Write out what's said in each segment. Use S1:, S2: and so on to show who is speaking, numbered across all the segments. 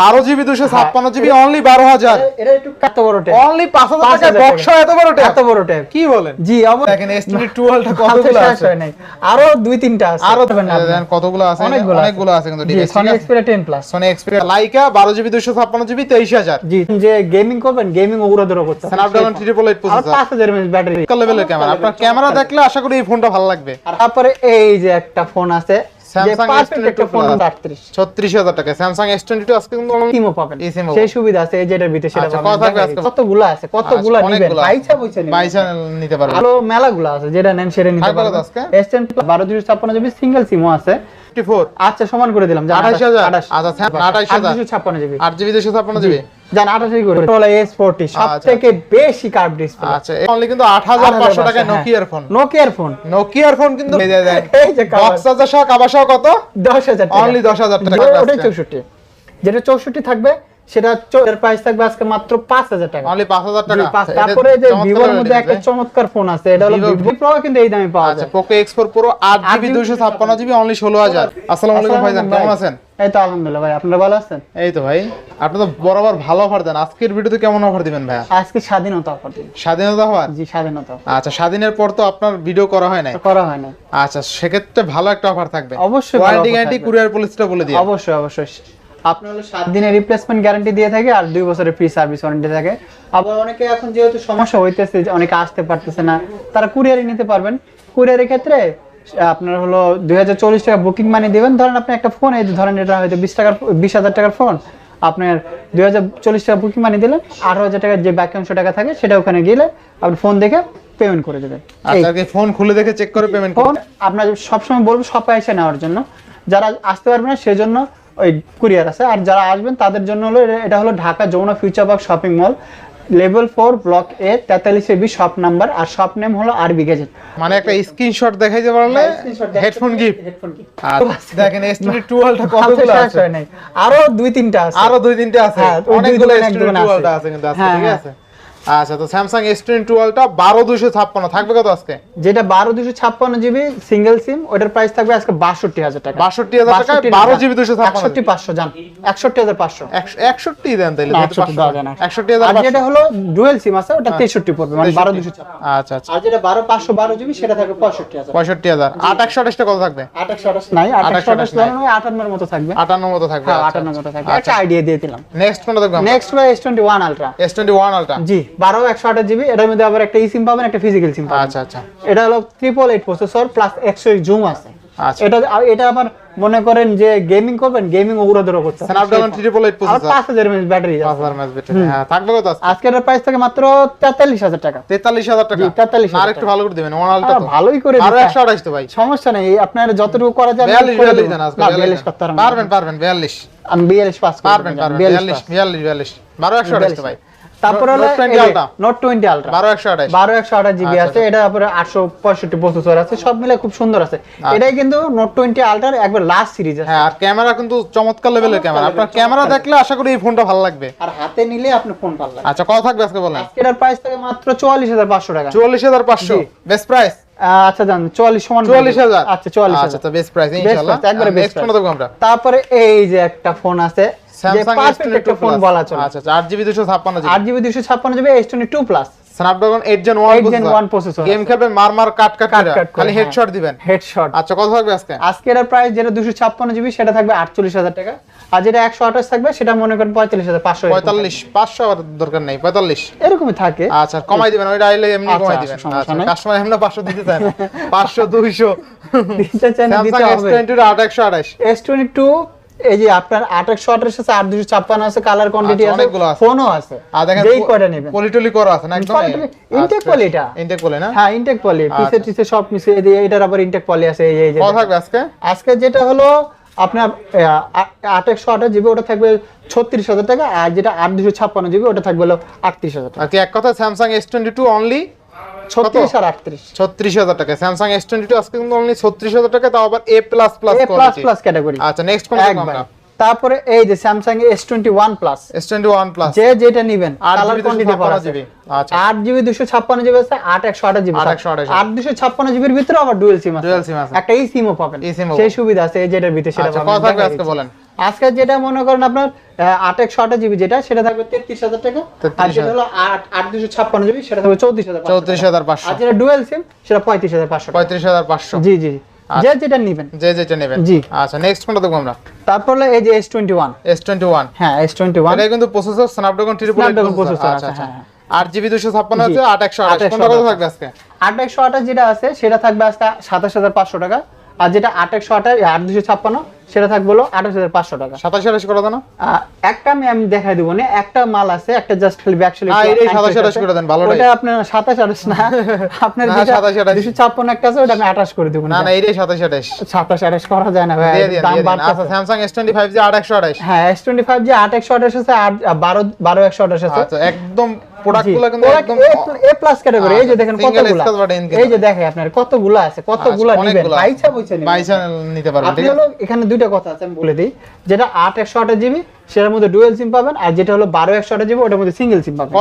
S1: বারো জিবি দুশো ছাপ্পান্ন জিবি অনলি বারো হাজার।
S2: এটা একটু কত বড় ট্যাব
S1: অনলি পাঁচ হাজার
S2: 5,000
S1: টাকা। বক্স এত বড় ট্যাব
S2: এত বড় ট্যাব
S1: কি বলেন?
S2: জি অবশ্যই।
S1: দেখেন এস টোয়েন্টি টুয়েলভটা কতগুলো আছে?
S2: আরও দুই তিনটা আছে।
S1: আরও কতগুলো আছে।
S2: অনেকগুলো
S1: অনেকগুলো আছে কিন্তু
S2: Sony Xperia 10 plus
S1: Sony Xperia Laika বারো জিবি দুশো ছাপ্পান্ন জিবি তেইশ হাজার।
S2: জি যে গেমিং করবেন গেমিং ওগুলো ধরে করতে
S1: Snapdragon triple eight processor
S2: 5000 mAh battery
S1: লেভেলের ক্যামেরা আপনার ক্যামেরা দেখলে আশা করি এই ফোনটা ভালো লাগবে।
S2: আর তারপরে এই যে একটা ফোন আছে যে
S1: Samsung
S2: পারফেক্ট একটা
S1: S22
S2: ফোন
S1: Plus।
S2: 38
S1: ছত্রিশ হাজার টাকা। স্যামসাং আজকে কিন্তু
S2: পাবেন। সেই সুবিধা আছে এই যেটার ভিতরে সেটা
S1: আচ্ছা, আজকে?
S2: কতগুলো আছে কতগুলো
S1: আচ্ছা,
S2: নিবেন?
S1: আছে। নিতে
S2: মেলাগুলো যেটা নেন সেটা নিতে
S1: থাকবে কত
S2: পারবেন।
S1: আজকে?
S2: S10 12 দুশো ছাপ্পান্ন জিবি সিঙ্গেল সিমও আছে। আচ্ছা সমান করে দিলাম জান
S1: আঠাশ হাজার।
S2: 28
S1: আচ্ছা আঠাশ হাজার।
S2: দুশো ছাপ্পান্ন জিবি।
S1: আট জিবি দুশো ছাপ্পান্ন জিবি?
S2: জান আঠাশই করে টোলা এস ফোরটি সব থেকে বেশি কার্ভ ডিসপ্লে
S1: আচ্ছা অনলি কিন্তু আট হাজার পাঁচশো টাকা। নোকিয়ার ফোন
S2: নোকিয়ার ফোন
S1: নোকিয়ার ফোন কিন্তু এই যে। বক্স সহ সহ কত?
S2: হাজার
S1: অনলি টাকা
S2: যেটা চৌষট্টি থাকবে সেটা প্রাইস থাকবে আজকে মাত্র পাঁচ হাজার টাকা।
S1: অনলি পাঁচ হাজার টাকা?
S2: তারপরে যে ভিভোর মধ্যে একটা চমৎকার ফোন আছে এটা হলো ভিভো প্রো কিন্তু এই দামে পাওয়া
S1: আচ্ছা
S2: যায়।
S1: পোকো অনলি আসসালামু আলাইকুম ভাইজান কেমন আছেন?
S2: এই তো আলহামদুলিল্লাহ ভাই আপনারা ভালো আছেন?
S1: এই তো ভাই আপনি তো বরাবর ভালো অফার দেন। আজকের ভিডিওতে কেমন অফার দিবেন ভাইয়া?
S2: আজকে স্বাধীনতা অফার দিন
S1: স্বাধীনতা হওয়ার
S2: জি স্বাধীনতা
S1: আচ্ছা স্বাধীনের পর তো আপনার ভিডিও করা হয় নাই।
S2: করা হয় না
S1: আচ্ছা সেক্ষেত্রে ভালো একটা অফার থাকবে।
S2: অবশ্যই
S1: ওয়ারেন্টি গ্যারান্টি কুরিয়ার পলিসিটা বলে দিই
S2: অবশ্যই অবশ্যই। আপনার হলো সাত দিনের রিপ্লেসমেন্ট গ্যারান্টি দিয়ে থাকে আর দুই বছরের ফ্রি সার্ভিস ওয়ারেন্টি থাকে। আবার অনেকে এখন যেহেতু সমস্যা হইতেছে যে অনেকে আসতে পারতেছে না তারা কুরিয়ারে নিতে পারবেন। কুরিয়ারের ক্ষেত্রে আপনার হলো দুই হাজার চল্লিশ টাকা বুকিং মানি দিবেন। ধরেন আপনি একটা ফোন এই ধরেন এটা হয়তো বিশ টাকার বিশ হাজার টাকার ফোন আপনার দুই হাজার চল্লিশ টাকা বুকিং মানি দিলেন আঠারো হাজার টাকার যে বাকি অংশ টাকা থাকে সেটা ওখানে গেলে আপনি ফোন দেখে পেমেন্ট করে দেবেন। এই
S1: আচ্ছা ফোন খুলে দেখে চেক করে পেমেন্ট
S2: ফোন আপনার সবসময় বলব সবাই এসে নেওয়ার জন্য। যারা আসতে পারবে না সেজন্য ওই কুরিয়ার আছে। আর যারা আসবেন তাদের জন্য হলো এটা- হলো Dhaka Jamuna Future Park shopping mall level four block A তেতাল্লিশ এ বি শপ নাম্বার আর শপ নেম হলো আরবি গেজেট
S1: মানে একটা স্ক্রিনশট দেখাইতে পারলে হেডফোন গিফট
S2: হেডফোন কি
S1: দেখেন S22 টুয়েলভটা কতগুলো আছে?
S2: আরও দুই তিনটা আছে।
S1: আরও দুই তিনটা আছে।
S2: হ্যাঁ,
S1: অনেকগুলো
S2: দোকানে এক
S1: S22
S2: দোকানে আছে।
S1: আছে কিন্তু আজকে
S2: হ্যাঁ,
S1: ঠিক
S2: হ্যাঁ।
S1: আছে? আচ্ছা তো স্যামসাং S22 টুয়েলভটা বারো দুশো ছাপ্পান্ন। থাকবে কত আজকে?
S2: যেটা বারো দুশো ছাপ্পান্ন জিবি সিঙ্গেল সিম ওটার প্রাইস থাকবে আজকে বাষট্টি হাজার টাকা।
S1: বাষট্টি হাজার টাকা বারো জিবি দুশো
S2: একষট্টি পাঁচশো জান। একষট্টি হাজার পাঁচশো।
S1: একষট্টি দেন তাইলে
S2: না,
S1: যেহেতু
S2: 61 দেওয়া যায় না।
S1: একষট্টি হাজার
S2: যেটা হলো ডুয়েল সিম আছে ওটা তেষট্টি পড়বে মানে বারো দুশো
S1: আচ্ছা আচ্ছা।
S2: আর যেটা বারো পাঁচশো বারো জিবি সেটা থাকবে পঁয়ষট্টি হাজার।
S1: পঁয়ষট্টি হাজার। আট একশো আঠাশটা কত থাকবে?
S2: আঠাশশো আঠাশ নাই আঠাশশো আঠাশ
S1: নাই।
S2: আটান্নর মতো থাকবে।
S1: আটান্ন মতো থাকবে
S2: হ্যাঁ আটান্নর মতো থাকবে। একটা আইডিয়া দিয়ে দিলাম।
S1: নেক্সট কোনটা দেখব
S2: next S twenty one ultra
S1: S twenty one ultra
S2: G. বারো একশো আঠাশ জিবি এটার মধ্যে আবার একটা ই সিম পাবেন একটা ফিজিক্যাল সিম পাবেন।
S1: আচ্ছা আচ্ছা।
S2: এটা হলো ট্রিপল এইট প্রসেসর প্লাস একশো জুম আছে।
S1: আচ্ছা।
S2: এটা এটা আবার মনে করেন যে গেমিং করবেন গেমিং ওগুলো ধরে করতে
S1: স্ন্যাপড্রাগন ট্রিপল এইট
S2: আর
S1: প্রসেসর
S2: পাঁচ হাজার ব্যাটারি
S1: পাঁচ হাজার ম্যাচ ব্যাটারি হ্যাঁ থাকবে কত আজকে
S2: আজকের প্রাইস থাকে মাত্র তেতাল্লিশ হাজার টাকা।
S1: তেতাল্লিশ হাজার টাকা।
S2: জি, 43,000
S1: আর একটু ভালো করে দিবেন ওয়ান আলটা তো।
S2: ভালোই করে
S1: আরও
S2: দিতে-
S1: একশো আঠাশ তো ভাই।
S2: সমস্যা নেই আপনার যতটুকু করা যাবে
S1: বিয়াল্লিশ
S2: করে
S1: বিয়াল্লিশ
S2: দেবো।
S1: দেন আজকে
S2: না,
S1: বিয়াল্লিশ
S2: বিয়াল্লিশ করতে পারবেন
S1: পারবেন পারবেন বিয়াল্লিশ।
S2: আমি বিয়াল্লিশ পাস
S1: পারবেন পারবেন বিয়াল্লিশ বিয়াল্লিশ বিয়াল্লিশ বারো একশো আঠাশ তো ভাই।
S2: তারপরে হলো
S1: Note 20 Ultra।
S2: Note twenty ultra
S1: বারো একশো আঠাশ।
S2: বারো একশো আঠাশ জিবি
S1: আচ্ছা,
S2: আছে। এটা তারপরে আটশো পঁয়ষট্টি প্রসেসর আছে। সব মিলে খুব সুন্দর আছে। এটাই কিন্তু নোট টোয়েন্টি আলট্রার একবার লাস্ট সিরিজ আছে।
S1: হ্যাঁ আর ক্যামেরা কিন্তু চমৎকার লেভেলের ক্যামেরা আপনার ক্যামেরা দেখলে আশা করি এই ফোনটা ভালো লাগবে।
S2: আর হাতে নিলে আপনি ফোন পারলেন
S1: আচ্ছা কত থাকবে আজকে বলেন?
S2: এটার প্রাইস থাকে মাত্র টাকা।
S1: বেস্ট প্রাইস
S2: আচ্ছা জান সমান আচ্ছা
S1: আচ্ছা তো বেস্ট প্রাইস ইনশাআল্লাহ।
S2: একবারে
S1: আমরা।
S2: তারপরে এই যে একটা ফোন আছে
S1: স্যামসাং
S2: একটা ফোন বলা চলে।
S1: আচ্ছা, আচ্ছা
S2: 8GB 256 GB 8GB 256 GB S22 plus
S1: Snapdragon 8 gen
S2: 1 gen 1 processor
S1: game খেলবেন মার মার কাট কাট খালি
S2: হ্যাঁ।
S1: হেডশট দিবেন।
S2: হেডশট
S1: আচ্ছা কত থাকবে আজকে?
S2: আজকের প্রাইস যেটা 256 জিবি সেটা থাকবে 48000 টাকা। আর যেটা 128 থাকবে সেটা মনে করেন 45500
S1: 45 500 আর দরকার নাই 45
S2: এরকমই থাকে।
S1: আচ্ছা কমাই দিবেন ওইটা আইলে এমনি
S2: আচ্ছা,
S1: কমাই দিবেন।
S2: কাস্টমার
S1: আচ্ছা, এমনি 500 দিতে চায় না। 500 200
S2: দিতে চায়
S1: না দিতে
S2: হবে। S22 8128 S22 এই যে আপনার আঠাশশো আঠাশ আছে আট দুশো ছাপ্পান্ন আছে কালার কোয়ান্টিটি
S1: আচ্ছা,
S2: আছে ফোনও আছে।
S1: আর দেখেন
S2: যেই কয়টা নেবেন?
S1: পলিটলি করা আছে না একদম
S2: ইনটেক পলি এটা
S1: ইনটেক বলে না?
S2: হ্যাঁ ইনটেক পলি টিসে সব মিশে এটার আবার ইনটেক পলি আছে এই যে
S1: থাকবে আজকে?
S2: আজকে যেটা হলো আপনার আঠাশশো আঠাশ জিবি ওটা থাকবে ছত্রিশ হাজার টাকা আর যেটা আট দুশো ছাপ্পান্ন জিবি ওটা থাকবে হলো আটত্রিশ হাজার টাকা।
S1: আর কি এক কথা Samsung S twenty two only
S2: ছত্রিশ আর আটত্রিশ।
S1: ছত্রিশ হাজার টাকা স্যামসাং এস টোয়েন্টি টু আজকে কিন্তু অনলি ছত্রিশ হাজার টাকা তাও আবার A plus plus
S2: plus plus category
S1: আচ্ছা নেক্সট কোন দেখব
S2: একবার।
S1: আমরা?
S2: তারপরে এই যে Samsung S twenty one plus
S1: S twenty one plus
S2: যে যেটা নিবেন
S1: আট
S2: কালার
S1: জিবি
S2: কোয়ান্টিটি
S1: জিবি আচ্ছা।
S2: আট জিবি দুশো ছাপ্পান্ন জিবি আছে আট একশো আঠাশ জিবি
S1: 828
S2: আট দুশো ছাপ্পান্ন জিবির ভিতরে আবার ডুয়েল সিম আছে। একটা এই সিমও পাবেন। সেই সুবিধা আছে এই যেটার ভিতরে সেটা
S1: আচ্ছা আজকে বলেন?
S2: আজকে যেটা মনে করেন আপনার আট একশো জিবি যেটা সেটা থাকবে তেত্রিশ হাজার টাকা। আর যেটা হলো আট আট দুশো ছাপ্পান্ন জিবি সেটা থাকবে চৌত্রিশ হাজার
S1: চৌত্রিশ হাজার পাঁচশো।
S2: আর যেটা ডুয়েল সিম সেটা পঁয়ত্রিশ হাজার পাঁচশো
S1: পঁয়ত্রিশ হাজার পাঁচশো।
S2: জি জি যে যেটা নেবেন।
S1: যে যেটা নেবেন।
S2: জি।
S1: আচ্ছা নেক্সট কোনটা দেখব আমরা?
S2: তারপর হলো এই যে S twenty one
S1: S twenty one
S2: হ্যাঁ এস টোয়েন্টি ওয়ান
S1: এটা কিন্তু processor Snapdragon triple
S2: Snapdragon processor
S1: আচ্ছা আচ্ছা
S2: হ্যাঁ,
S1: আট জিবি দুশো ছাপ্পান্ন। হচ্ছে আট একশো আঠাশ
S2: 8
S1: কোনটা কত থাকবে আজকে?
S2: আট একশো আঠাশ যেটা আছে সেটা থাকবে আজকে সাতাশ হাজার পাঁচশো টাকা। আর যেটা আট একশো আঠাশ আট দুশো ছাপ্পান্ন সেটা থাকবে হলো আঠাশ হাজার পাঁচশো টাকা।
S1: সাতাশ আঠাশ করে দেন
S2: একটা আমি আমি দেখাই দিব না। একটা মাল আছে একটা জাস্ট খালি ব্যাক সেল
S1: হ্যাঁ, এটাই 27 28 করে দেন, ভালোটাই।
S2: ওটা আপনার 27 28 না। আপনার
S1: না,
S2: যেটা
S1: 27 28
S2: 256 একটা আছে ওটা আমি 28 করে দেব
S1: না না। এইটাই সাতাশ আঠাশ।
S2: 27 28 করা যায় না ভাই
S1: দিয়ে দিন
S2: দাম
S1: দিয়ে দিন।
S2: বাড়তেছে।
S1: আচ্ছা Samsung S twenty five G আট একশো আঠাশ।
S2: হ্যাঁ S25 যে 8128 আছে আর 12 12128 আছে।
S1: আচ্ছা একদম প্রোডাক্ট কিন্তু একদম
S2: A plus category, এই যে দেখেন
S1: Single
S2: কতগুলা।
S1: scratch button কিন্তু।
S2: এই যে দেখেন আপনার কতগুলা আছে কতগুলা নিবেন?
S1: অনেকগুলো আছে।
S2: পয়সা পয়সা নিবেন।
S1: বাইশা নিতে পারবেন
S2: আপনি হলো এখানে দুইটা কথা আছে আমি বলে দিই। যেটা আট একশো আঠাশ জিবি সেটার মধ্যে ডুয়েল সিম পাবেন আর যেটা হলো বারো একশো আঠাশ জিবি ওটার মধ্যে সিঙ্গেল সিম পাবেন?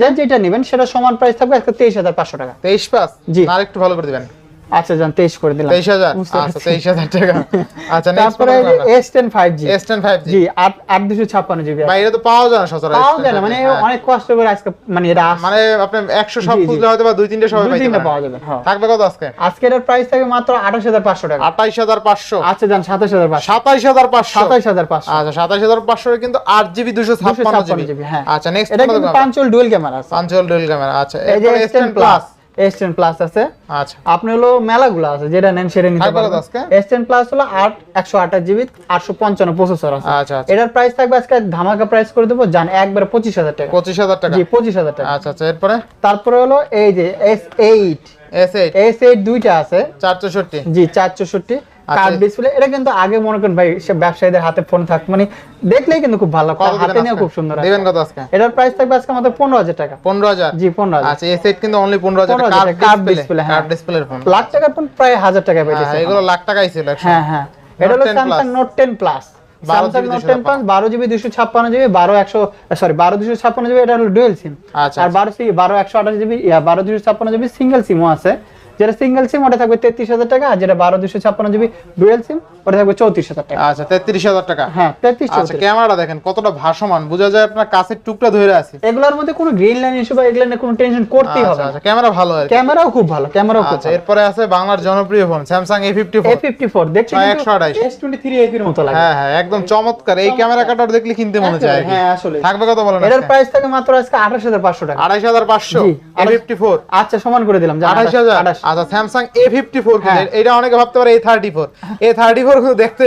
S2: যে যেটা নেবেন সেটা সমান প্রাইস থাকবে আজকে তেইশ হাজার পাঁচশো টাকা।
S1: তেইশ পাঁচ?
S2: জি।
S1: আর একটু ভালো করে দিবেন।
S2: আচ্ছা যান তেইশ করে দিলাম।
S1: তেইশ হাজার?
S2: বুঝতে
S1: আচ্ছা
S2: পারছি।
S1: তেইশ হাজার টাকা। আচ্ছা
S2: তারপরে S ten five G
S1: S ten five G
S2: G আট আট দুশো ছাপ্পান্ন জিবি
S1: ভাই এটা তো পাওয়া যায় না সচরাচর
S2: পাওয়া যায় না মানে
S1: হ্যাঁ।
S2: অনেক কষ্ট করে আজকে মানে এটা
S1: মানে আপনি একশো সব
S2: জি, জি।
S1: খুঁজলে হয়তো বা দুই তিনটে সবাই
S2: দুই
S1: পাইতে
S2: তিনটা পাওয়া যাবে। হ্যাঁ।
S1: থাকবে কত আজকে?
S2: আজকের প্রাইস থাকে মাত্র আঠাশ হাজার পাঁচশো টাকা।
S1: আঠাইশ হাজার পাঁচশো।
S2: আচ্ছা যান সাতাশ হাজার পাঁচশো।
S1: সাতাইশ হাজার পাঁচশো।
S2: সাতাশ হাজার পাঁচশো।
S1: আচ্ছা সাতাইশ হাজার পাঁচশো কিন্তু আট জিবি দুশো
S2: দুশো
S1: ছাপ্পান্ন
S2: ছাপ্পান্ন
S1: জিবি
S2: জিবি হ্যাঁ।
S1: আচ্ছা নেক্সট
S2: এটা কিন্তু পাঞ্চল ডুয়েল ক্যামেরা আছে।
S1: পাঞ্চুয়াল ডুয়েল ক্যামেরা আচ্ছা।
S2: এই যে S ten
S1: S10
S2: plus S ten plus আছে।
S1: আচ্ছা।
S2: আপনি হলো মেলাগুলো আছে যেটা নেন সেটা নিতে পারবেন।
S1: আজকে?
S2: এস টেন প্লাস হলো আট একশো আঠাশ জিবি আটশো পঞ্চান্ন প্রসেসর আছে।
S1: আচ্ছা আচ্ছা।
S2: এটার প্রাইস থাকবে আজকে ধামাকা প্রাইস করে দেব জান একবারে পঁচিশ হাজার টাকা।
S1: পঁচিশ হাজার টাকা?
S2: জি পঁচিশ হাজার টাকা।
S1: আচ্ছা আচ্ছা এরপরে?
S2: তারপরে হলো এই যে S eight
S1: S eight
S2: S eight দুইটা আছে।
S1: চার চৌষট্টি।
S2: জি চার চৌষট্টি।
S1: আচ্ছা।
S2: কার্ড ডিসপ্লে এটা কিন্তু আগে মনে করেন ভাই সে ব্যবসায়ীদের হাতে ফোন থাকতো। মানে দেখলেই কিন্তু খুব ভালো হাতে নিয়ে খুব সুন্দর।
S1: দিবেন কত আজকে?
S2: এটার প্রাইস থাকবে আজকে আমাদের পনেরো হাজার টাকা।
S1: পনেরো হাজার?
S2: জি পনেরো হাজার।
S1: আচ্ছা এস এইট কিন্তু অনলি পনেরো হাজার
S2: 15,000
S1: কার্ড
S2: টাকা, curved
S1: ডিসপ্লে। কার্ড ডিসপ্লের ফোন
S2: লাখ টাকার ফোন প্রায় হাজার টাকা পেয়েছে
S1: এগুলো লাখ টাকাই ছিল
S2: হ্যাঁ হ্যাঁ। এটা হলো
S1: 10 plus।
S2: Plus
S1: 12
S2: Samsung
S1: GB
S2: note ten plus বারো জিবি দুশো ছাপ্পান্ন জিবি বারো একশো সরি বারো দুশো ছাপ্পান্ন জিবি এটা হলো ডুয়েল সিম
S1: আচ্ছা,
S2: আর বারো সি বারো একশো আঠাশ জিবি বারো দুশো ছাপ্পান্ন জিবি সিঙ্গেল সিমও আছে। যেটা সিঙ্গেল সিম ওটা থাকবে তেত্রিশ হাজার টাকা আর যেটা বারো দুশো ছাপ্পান্ন জিবি ডুয়েল সিম ওটা থাকবে চৌত্রিশ হাজার টাকা।
S1: আচ্ছা তেত্রিশ হাজার টাকা?
S2: হ্যাঁ তেত্রিশ
S1: আচ্ছা ক্যামেরাটা দেখেন কতটা ভাসমান বোঝা যায় আপনার কাছের টুকটা ধরে আছে।
S2: এগুলোর মধ্যে কোনো গ্রিন লাইন ইস্যু বা এগুলো কোনো টেনশন করতেই হবে
S1: আচ্ছা আচ্ছা ক্যামেরা ভালো আর
S2: ক্যামেরাও খুব ভালো ক্যামেরাও খুব
S1: আচ্ছা এরপরে আছে বাংলার জনপ্রিয় phone Samsung A fifty four
S2: A fifty four দেখছি
S1: একশো আঠাশ।
S2: এস টোয়েন্টি থ্রি এর মতো লাগে।
S1: হ্যাঁ হ্যাঁ একদম চমৎকার। এই ক্যামেরা কাটার দেখলে কিনতে মনে চায়
S2: হ্যাঁ আসলে।
S1: থাকবে কত বলেন
S2: এটার প্রাইস থাকে মাত্র আজকে আঠাশ হাজার পাঁচশো টাকা।
S1: আড়াইশ হাজার পাঁচশো। এ ফিফটি ফোর
S2: আচ্ছা সমান করে দিলাম
S1: আঠাশ হাজার?
S2: আঠাশ।
S1: আচ্ছা স্যামসাং এ ফিফটি ফোর। এটা অনেকে ভাবতে পারে A thirty four A thirty four কিন্তু দেখতে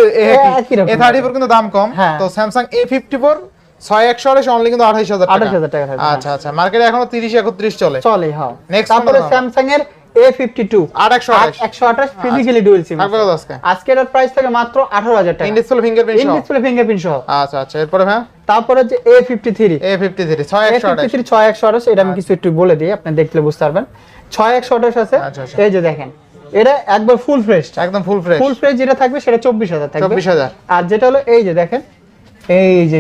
S1: এ থার্টি ফোর কিন্তু দাম কম।
S2: হ্যাঁ।
S1: তো স্যামসাং এ ফিফটি ফোর ছয় একশো আড়াইশ অনলি কিন্তু আঠাইশ হাজার
S2: 28,000 টাকা
S1: আচ্ছা আচ্ছা মার্কেটে এখনও তিরিশ একত্রিশ চলে।
S2: চলে হ্যাঁ।
S1: Next
S2: তারপরে স্যামসাং এর এ ফিফটি টু
S1: আট একশো আঠাইশ
S2: একশো আঠাশ ফিজিক্যালি ডুয়েল সিম
S1: থাকবে আজকে?
S2: প্রাইস থাকে মাত্র আঠারো হাজার টাকা।
S1: In display fingerprint
S2: in display fingerprint সহ।
S1: আচ্ছা আচ্ছা এরপরে হ্যাঁ
S2: তারপরে যে A fifty three
S1: A fifty three ছয়
S2: এ
S1: একশো
S2: ফিফটি
S1: আঠাইশ
S2: থ্রি ছয় একশো আঠাশ এটা আমি কিছু একটু বলে দিই আপনি দেখলে বুঝতে পারবেন। ছয় একশো আঠাশ আছে।
S1: আচ্ছা, আচ্ছা।
S2: এই যে দেখেন এটা একবার ফুল ফ্রেশ
S1: একদম ফুল ফ্রেশ
S2: ফুল ফ্রেশ যেটা থাকবে সেটা চব্বিশ হাজার থাকবে।
S1: চব্বিশ হাজার।
S2: আর যেটা হলো এই যে দেখেন এই যে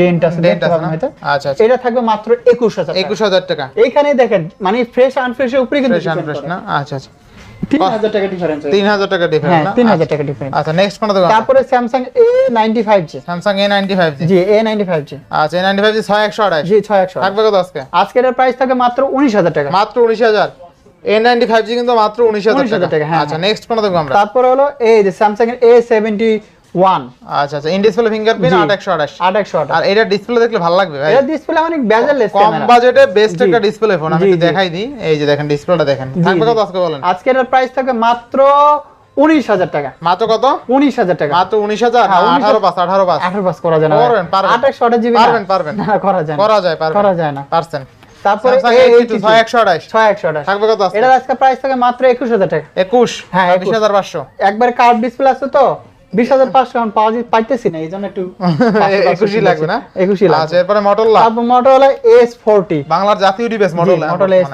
S2: ডেন্ট আছে দেখতে
S1: আছে আচ্ছা।
S2: এটা থাকবে মাত্র
S1: টাকা।
S2: এইখানে দেখেন মানে ফ্রেশ আনফ্রেশের উপরে কিন্তু
S1: ফ্রেশ ফ্রেশ না? আচ্ছা আচ্ছা।
S2: তিন হাজার টাকা ডিফারেন্স
S1: তিন হাজার টাকা
S2: হ্যাঁ
S1: ডিফারেন্স না
S2: টাকা ডিফারেন্স
S1: আচ্ছা নেক্সট কোনটা
S2: তারপরে জি
S1: আচ্ছা থাকবে কত আজকে?
S2: আজকের প্রাইস থাকে মাত্র উনিশ হাজার টাকা।
S1: মাত্র উনিশ হাজার এ নাইনটি ফাইভ জি কিন্তু মাত্র
S2: 19,000
S1: টাকা।
S2: টাকা, হ্যাঁ,
S1: আচ্ছা
S2: হ্যাঁ।
S1: নেক্সট কোনটা দেখব আমরা।
S2: তারপরে হলো এই যে স্যামসাং এর এ সেভেন্টি ওয়ান
S1: আচ্ছা আচ্ছা ইন ডিসপ্লে ফিঙ্গারপ্রিন্ট
S2: জি।
S1: আট একশো আঠাশ।
S2: আট একশো আঠাশ।
S1: আর এটা ডিসপ্লে দেখলে ভালো লাগবে ভাই।
S2: এর ডিসপ্লে অনেক বেজারলেস
S1: কম বাজেটে বেস্ট একটা ডিসপ্লে ফোন আমি একটু দেখাই দিই। এই যে দেখেন ডিসপ্লেটা দেখেন। থাকবে কত আজকে বলেন?
S2: আজকের এর প্রাইস থাকে মাত্র উনিশ হাজার টাকা।
S1: মাত্র কত?
S2: উনিশ হাজার টাকা।
S1: মাত্র উনিশ হাজার?
S2: হ্যাঁ, 19,000
S1: আঠারো পাঁচ আঠারো পাঁচ।
S2: আঠারো পাস করা যায় না। করা যায়
S1: পারবেন।
S2: করা যায় না।
S1: পারছেন।
S2: তারপরে
S1: স্যামসাং
S2: এই
S1: এ
S2: 82
S1: ছয় একশো আঠাইশ
S2: ছয় একশো আঠাশ।
S1: থাকবে কত আজকে
S2: প্রাইস থাকে মাত্র একুশ হাজার টাকা।
S1: একুশ?
S2: হ্যাঁ,
S1: বিশ হাজার পাঁচশো।
S2: একবার কার্ড ডিসপ্লে আছে তো এখন পাওয়া পাইতেছি না একটু
S1: লাগবে না?
S2: একুশই লাগবে।
S1: আচ্ছা এরপরে মটোলা
S2: তারপর মোটরোলা এস
S1: বাংলার জাতীয় ডিভাইস মডেল
S2: মোটরোলা এস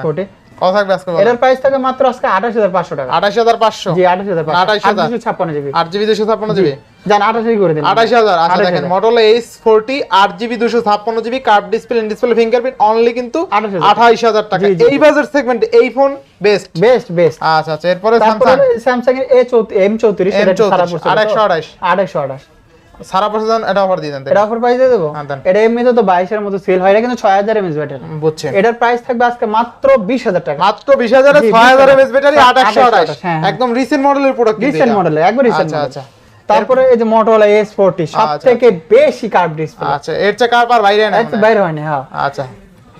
S1: কত থাকবে আজকে
S2: এটার প্রাইস থাকে মাত্র আজকে আঠাশ হাজার পাঁচশো টাকা।
S1: আঠাশ হাজার পাঁচশো।
S2: জি আঠাশ হাজার পাঁচশো।
S1: 28,000
S2: আটশো ছাপ্পান্ন জিবি।
S1: আট জিবি দুশো ছাপ্পান্ন জিবি
S2: জান আঠাশই করে দিন।
S1: আঠাশ হাজার। আচ্ছা দেখেন মডেল এইচ ফোরটি আট জিবি দুশো ছাপ্পান্ন GB curve display display fingerprint only কিন্তু
S2: 28,000
S1: টাকা।
S2: জি, জি,
S1: এই বাজার সেগমেন্টে এই ফোন বেস্ট
S2: বেস্ট বেস্ট
S1: আচ্ছা আচ্ছা এরপরে
S2: তারপরে
S1: স্যামসাং
S2: স্যামসাং এর এ চৌত্রিশ এম চৌত্রিশ
S1: M34
S2: এটা
S1: সারা অফার দিয়ে দেন
S2: অফার প্রাইস দিয়ে দেবো? তো বাইশের মতো সেল হয় এটা কিন্তু ছয় হাজার এমএস ব্যাটারি
S1: বুঝছেন।
S2: এটার প্রাইস থাকবে আজকে মাত্র বিশ হাজার টাকা।
S1: মাত্র বিশ হাজারে ছয় হাজার
S2: 20,000
S1: এমএস ব্যাটারি আট একশো আঠাশ। একদম রিসেন্ট মডেলের প্রোডাক্ট
S2: রিসেন্ট মডেল একবার রিসেন্ট
S1: আচ্ছা আচ্ছা।
S2: তারপরে এই যে মোটরোলা এস ফোরটি সব
S1: আচ্ছা।
S2: বেশি কার্ভ ডিসপ্লে
S1: আচ্ছা এর চেয়ে কার পার বাইরে না
S2: একটু বাইরে হয়নি হ্যাঁ।
S1: আচ্ছা।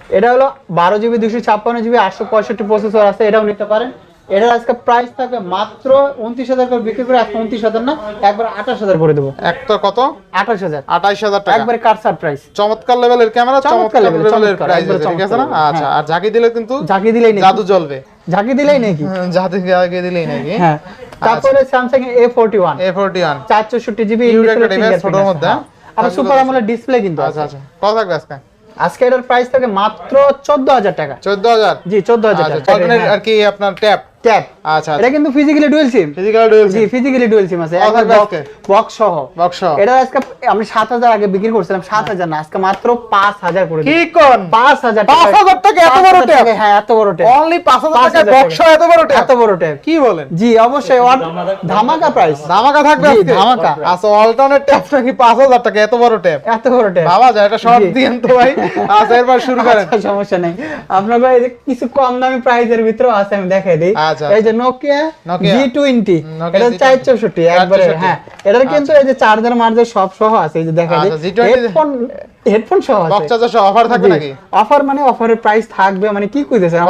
S2: এটা হলো বারো জিবি দুশো ছাপ্পান্ন জিবি আটশো পঁয়ষট্টি প্রসেসর আছে এটাও নিতে পারেন। এটার আজকে প্রাইস থাকবে মাত্র উনত্রিশ হাজার করে বিক্রি করে আজকে উনত্রিশ হাজার না একবার আঠাশ হাজার করে দেবো।
S1: একটা কত?
S2: আঠাশ হাজার।
S1: আঠাইশ হাজার টাকা।
S2: একবারে কাটসার প্রাইস
S1: চমৎকার লেভেলের ক্যামেরা
S2: চমৎকার
S1: লেভেলের প্রাইস ঠিক আছে না?
S2: হ্যাঁ।
S1: আচ্ছা আর ঝাঁকি দিলে কিন্তু
S2: ঝাঁকি দিলেই নাকি?
S1: জাদু জ্বলবে।
S2: ঝাঁকি দিলেই নাকি?
S1: জাদু ঝাঁকি দিলেই নাকি?
S2: হ্যাঁ। তারপরে Samsung A forty one
S1: A forty one
S2: চার চৌষট্টি জিবি
S1: ছোটোর মধ্যে?
S2: আর সুপার আমলের ডিসপ্লে কিন্তু
S1: আচ্ছা
S2: আছে।
S1: আচ্ছা। কত থাকবে আজকে?
S2: আজকে এটার প্রাইস থাকে মাত্র চোদ্দ হাজার টাকা।
S1: চোদ্দ হাজার?
S2: জি চোদ্দ হাজার
S1: আচ্ছা আর কি আপনার ট্যাপ
S2: ট্যাব
S1: আচ্ছা
S2: এটা কিন্তু physically dual SIM
S1: physical dual
S2: G physically dual SIM আছে। একবার
S1: থাকবে আজকে?
S2: বক্স সহ। এটা আজকে আমি সাত হাজার আগে বিক্রি করছিলাম সাত হাজার না আজকে মাত্র পাঁচ হাজার করে
S1: কি কোন?
S2: পাঁচ হাজার
S1: পাঁচ হাজার টাকা এত বড় ট্যাব?
S2: হ্যাঁ এত বড় ট্যাব
S1: অনলি পাঁচ হাজার
S2: পাঁচ
S1: টাকা বক্স
S2: টাকা।
S1: এত বড় ট্যাব
S2: এত বড় ট্যাব
S1: কি বলেন?
S2: জি অবশ্যই ধামাকা প্রাইস
S1: ধামাকা থাকবে আজকে?
S2: ধামাকা।
S1: আচ্ছা অল্টারনেট ট্যাব নাকি পাঁচ হাজার টাকা? এত বড় ট্যাব
S2: এত বড় ট্যাব
S1: বাবা যায় এটা শর্ট দিয়েন তো ভাই। আচ্ছা এরপর শুরু করেন।
S2: আচ্ছা, সমস্যা নেই। আপনার ভাই এই কিছু কম দামি প্রাইজের ভিতরে আছে আমি দেখাই দিই।
S1: আচ্ছা,
S2: এই যে নোকিয়া জি টোয়েন্টি এটা চার চৌষট্টি একবারে হ্যাঁ। এটার কিন্তু এই যে চার্জার মার্জার সব সহ আছে এই যে দেখা
S1: আচ্ছা,
S2: দিই
S1: G20
S2: হেডফোন হেডফোন সহ আছে।
S1: অফার থাকবে নাকি?
S2: অফার মানে অফারের প্রাইস থাকবে মানে কি কইতেছেন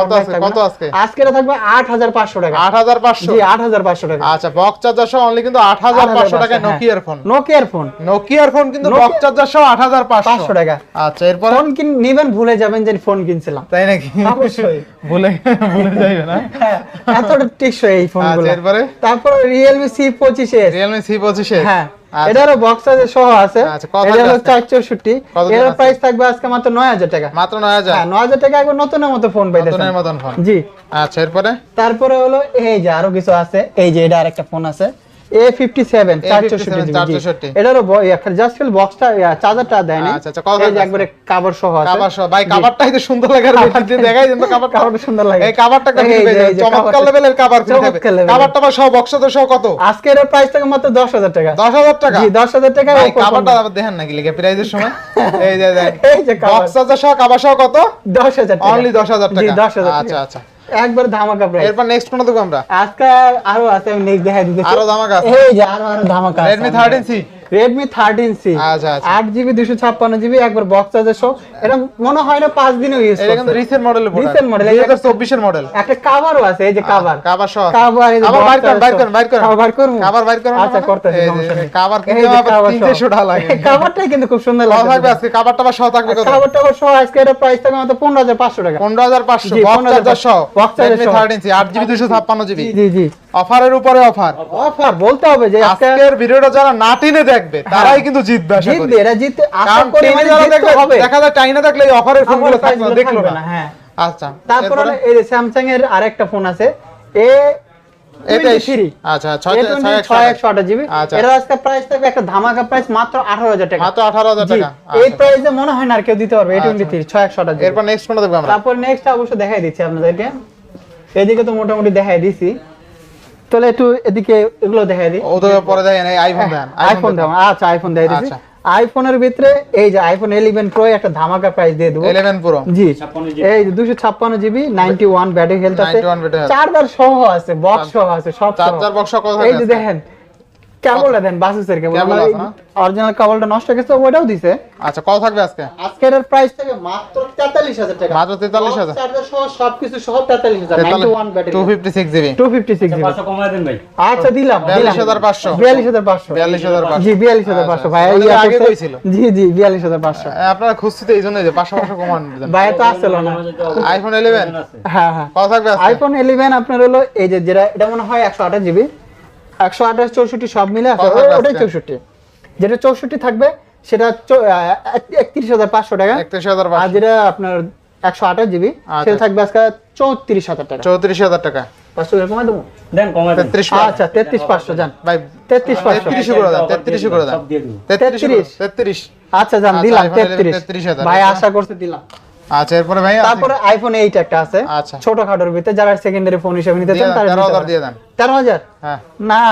S1: কত আজকে? আজকে?
S2: এটা থাকবে আট হাজার পাঁচশো টাকা।
S1: আট হাজার পাঁচশো?
S2: জি আট হাজার পাঁচশো টাকা।
S1: আচ্ছা বক্স চার্জার সহ অনলি কিন্তু আট হাজার পাঁচশো টাকা। নোকিয়ার ফোন
S2: নোকিয়ার ফোন
S1: নোকিয়ার ফোন কিন্তু বক্স চার্জার সহ আট হাজার পাঁচশো।
S2: পাঁচশো টাকা।
S1: আচ্ছা এরপর?
S2: ফোন কিন নিবেন ভুলে যাবেন যে ফোন কিনছিলাম।
S1: তাই নাকি?
S2: অবশ্যই।
S1: ভুলে ভুলে না?
S2: হ্যাঁ। এতটা টেকসই এই ফোনগুলো
S1: আচ্ছা এরপরে?
S2: তারপর Realme C25 এর
S1: Realme C25 এর
S2: হ্যাঁ।
S1: আচ্ছা।
S2: এটারও বক্স আছে সহ আছে।
S1: আচ্ছা,
S2: এটা হলো
S1: আছে?
S2: চার চৌষট্টি
S1: কত দিন
S2: এর প্রাইস থাকবে আজকে মাত্র নয় হাজার টাকা।
S1: মাত্র নয় হাজার?
S2: হ্যাঁ নয় হাজার টাকা একবার নতুনের মতো ফোন পাইতেছেন।
S1: নতুনের মতন ফোন
S2: জি।
S1: আচ্ছা এরপরে?
S2: তারপরে হলো এই যে আরও কিছু আছে। এই যে এটা আরেকটা ফোন আছে। এ ফিফটি সেভেন চার চৌষট্টি
S1: A57 464
S2: এটারও জাস্ট ফিল বক্সটা চার্জারটা দেয় না
S1: আচ্ছা, আচ্ছা, কত
S2: এই যে
S1: আছে?
S2: একবারে কাভার সহ আছে।
S1: কাবার সহ। ভাই কাবারটাই তো সুন্দর লাগে আর দেখাই দিন তো কাবার
S2: কাভারটা সুন্দর লাগে।
S1: এই কাবারটা একটা
S2: এই
S1: ভিডিও
S2: যে,
S1: পেয়ে
S2: এই যে
S1: চমৎকার লেভেলের কাবার
S2: চমৎকার level এর।
S1: কাবারটা আবার সহ বক্স তো সহ কত?
S2: আজকে এর প্রাইস থাকে মাত্র দশ হাজার টাকা।
S1: দশ হাজার টাকা?
S2: জি দশ হাজার টাকা
S1: ভাই কাবারটা আবার দেখেন নাকি লিখে প্রাইজের সময়? এই যে
S2: এই যে কাভার।
S1: বক্স সহ কাবার সহ কত?
S2: দশ হাজার টাকা।
S1: অনলি দশ হাজার
S2: জি
S1: টাকা।
S2: দশ হাজার
S1: আচ্ছা আচ্ছা।
S2: একবার ধামাকা প্রাইস
S1: এরপর নেক্সট কোনটা দেখব আমরা?
S2: আজকে আরও আছে আমি নেক্সট দেখাই দিতেছি।
S1: আরও ধামাকা আছে।
S2: এই যে আরও আরও ধামাকা আছে।
S1: Redmi 13C
S2: Redmi thirteen C আট জিবি দুশো ছাপ্পান্ন জিবি একবার বক্স চার্জার সহ। মনে হয় না পাঁচ
S1: দিনে recent model recent model model
S2: একটা কভারও আছে এই যে কভার কভার সহ।
S1: বাইর বাইর বাইর বাইর
S2: আচ্ছা
S1: মানে?
S2: করতে
S1: কিন্তু আবার টাকা লাগে।
S2: কভারটাই কিন্তু খুব সুন্দর
S1: লাগে থাকবে আজকে আবার সহ থাকবে
S2: সহ আজকে এটা প্রাইস থাকবে টাকা। 15500
S1: বক্স চার্জার
S2: সহ।
S1: Box charger 13C 8GB 256GB
S2: জি জি
S1: অফারের উপরে অফার
S2: অফার বলতে হবে যে
S1: আজকের ভিডিওটা যারা না টেনে দেখ দেখবে তারাই কিন্তু জিতবে
S2: জিতবে এটা জিততে আশা করি মানে হবে।
S1: দেখা যায় টাইনা দেখলে এই অফারের ফোনগুলো থাকবে না দেখল না।
S2: হ্যাঁ।
S1: আচ্ছা
S2: তারপরে এই স্যামসাং এর আরেকটা ফোন আছে এ
S1: আচ্ছা
S2: জিবি।
S1: আচ্ছা।
S2: এর আজকে প্রাইস থাকবে একটা ধামাকা প্রাইস মাত্র আঠারো হাজার টাকা।
S1: মাত্র আঠারো হাজার টাকা।
S2: এই
S1: আচ্ছা।
S2: প্রাইসে মনে হয় না আর কেউ দিতে পারবে এ টোয়েন্টি থ্রি ছয় একশো
S1: এরপর নেক্সট কোনটা দেখব
S2: তারপর নেক্সট অবশ্য দেখাই দিচ্ছি আপনাদেরকে। এদিকে তো মোটামুটি দেখাই দিছি। তাহলে একটু এদিকে এগুলো দেখাই দিই।
S1: ওদের পরে দেখেন এই আইফোন দেন
S2: আইফোন দাম আচ্ছা আইফোন দেখাই দিচ্ছি
S1: আচ্ছা।
S2: আইফোনের ভিতরে এই যে আইফোন ইলেভেন প্রো একটা ধামাকা প্রাইস দিয়ে দেবো।
S1: ইলেভেন প্রো
S2: জি। এই যে দুশো ছাপ্পান্ন GB ninety one battery health আছে
S1: 91
S2: চার্জার সহ আছে বক্স সহ আছে সব
S1: চার্জার বক্স কত
S2: এই যে দেখেন কেবলটা দেন বাসুসের কেবল
S1: কেবল আছে না?
S2: অরিজিনাল কেবলটা নষ্ট হয়ে গেছে ওটাও দিছে।
S1: আচ্ছা কত থাকবে আজকে?
S2: আজকের এর প্রাইস থেকে মাত্র 43000 টাকা।
S1: মাত্র 43,000
S2: চার্জার সহ সবকিছু সহ 43000 91 battery
S1: two fifty six GB
S2: 256 GB
S3: পাঁচশো কমায় দেন ভাই।
S2: আচ্ছা দিলাম দিলাম।
S1: 42,500
S2: 42500
S1: বিয়াল্লিশ হাজার পাঁচশো।
S2: জি 42500 ভাই
S1: আমাদের আগে কইছিল।
S2: জি জি 42500
S1: আপনারা খুঁজছি তো এই জন্য যে পাঁচশো পাঁচশো কমান দেন।
S2: ভাই তো আসছিল না।
S1: আইফোন ইলেভেন
S2: হ্যাঁ হ্যাঁ।
S1: কত থাকবে আজকে?
S2: আইফোন ইলেভেন আপনার হলো এই যে যেটা এটা মনে হয় একশো আঠাশ জিবি একশো আঠাশ চৌষট্টি সব মিলে ওটাই চৌষট্টি। যেটা চৌষট্টি থাকবে সেটা একত্রিশ হাজার পাঁচশো টাকা।
S1: একত্রিশ হাজার
S2: আর যেটা আপনার একশো আঠাশ জিবি
S1: আচ্ছা।
S2: সেটা থাকবে আজকে চৌত্রিশ হাজার টাকা।
S1: চৌত্রিশ হাজার টাকা।
S2: পাঁচশো টাকা কমাই দেবো
S3: দেন কমায়
S1: তেত্রিশ
S2: আচ্ছা তেত্রিশ পাঁচশো যান
S1: ভাই
S2: তেত্রিশ পাঁচশো।
S1: তেত্রিশ করে দেন তেত্রিশ করে দেন
S3: সব দিয়ে দিন
S1: তেত্রিশ
S2: তেত্রিশ।
S1: তেত্রিশ।
S2: আচ্ছা যান
S1: আচ্ছা,
S2: দিলাম তেত্রিশ। ভাই আশা করতে দিলাম।
S1: আচ্ছা এরপরে ভাই
S2: তারপরে আইফোন এইট একটা আছে
S1: আচ্ছা।
S2: ছোটখাটোর ভিতরে যারা সেকেন্ডারি ফোন হিসেবে নিতে চান তারা
S1: তেরো
S2: নিতে
S1: হাজার
S2: পারেন।
S1: দিয়ে দেন
S2: তেরো হাজার
S1: হ্যাঁ
S2: না।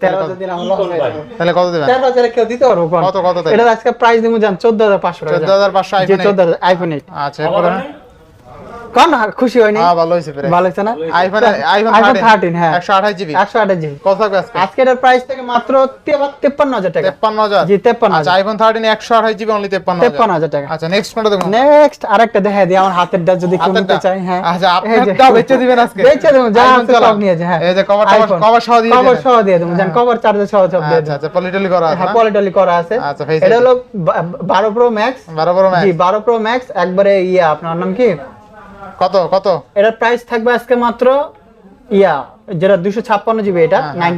S1: তাহলে কত দিবেন
S2: কেউ দিতে পারব
S1: কত, কত তাই?
S2: আজকে প্রাইস দিব জান চোদ্দ হাজার পাঁচশো টাকা
S1: চোদ্দ হাজার পাঁচশো
S2: জি
S1: আইফোন
S2: চোদ্দ হাজার আইফোন এইট
S1: আচ্ছা এরপরে
S2: কোন? না, খুশি হয়নি?
S1: হ্যাঁ ভালো হয়েছে প্রায়।
S2: ভালো হচ্ছে না?
S1: আইফোন আইফোন
S2: আইফোন থার্টিন হ্যাঁ।
S1: একশো আঠাশ জিবি
S2: একশো আঠাশ জিবি
S1: কত থাকবে আজকে?
S2: আজকে প্রাইস থেকে মাত্র তেপা- তেপ্পান্ন হাজার টাকা।
S1: তেপ্পান্ন হাজার?
S2: জি তেপ্পান্ন
S1: আচ্ছা আইফোন থার্টিন একশো আঠাশ জিবি অনলি তেপ্পান্ন
S2: তেপ্পান্ন হাজার টাকা।
S1: আচ্ছা নেক্সট কোনটা দেখুন?
S2: নেক্সট আরেকটা দেখা দিই আমার হাতেরটা যদি কেউ নিতে চাই হ্যাঁ।
S1: আচ্ছা
S2: এই
S1: বেচে দিবেন আজকে?
S2: বেচে দেবো যা আছে
S1: চালান।
S2: সব নিয়েছে হ্যাঁ।
S1: এই যে কভার
S2: iPhone।
S1: কভার সহ দিয়ে
S2: কভার সহ দিয়ে দেবো জান কভার চার্জার সহ সব দিয়ে
S1: আচ্ছা আচ্ছা পলিটলি করা আছে
S2: হ্যাঁ পলিটলি করা আছে।
S1: আচ্ছা,
S2: এটা হলো বা- বারো প্রো ম্যাক্স
S1: বারো বারো ম্যাক্স
S2: জি প্রো ম্যাক্স একবারে ইয়া আপনার নাম কি?
S1: কত কত?
S2: এটার প্রাইস থাকবে আজকে মাত্র ইয়া যেটা দুশো ছাপ্পান্ন জিবি এটা nine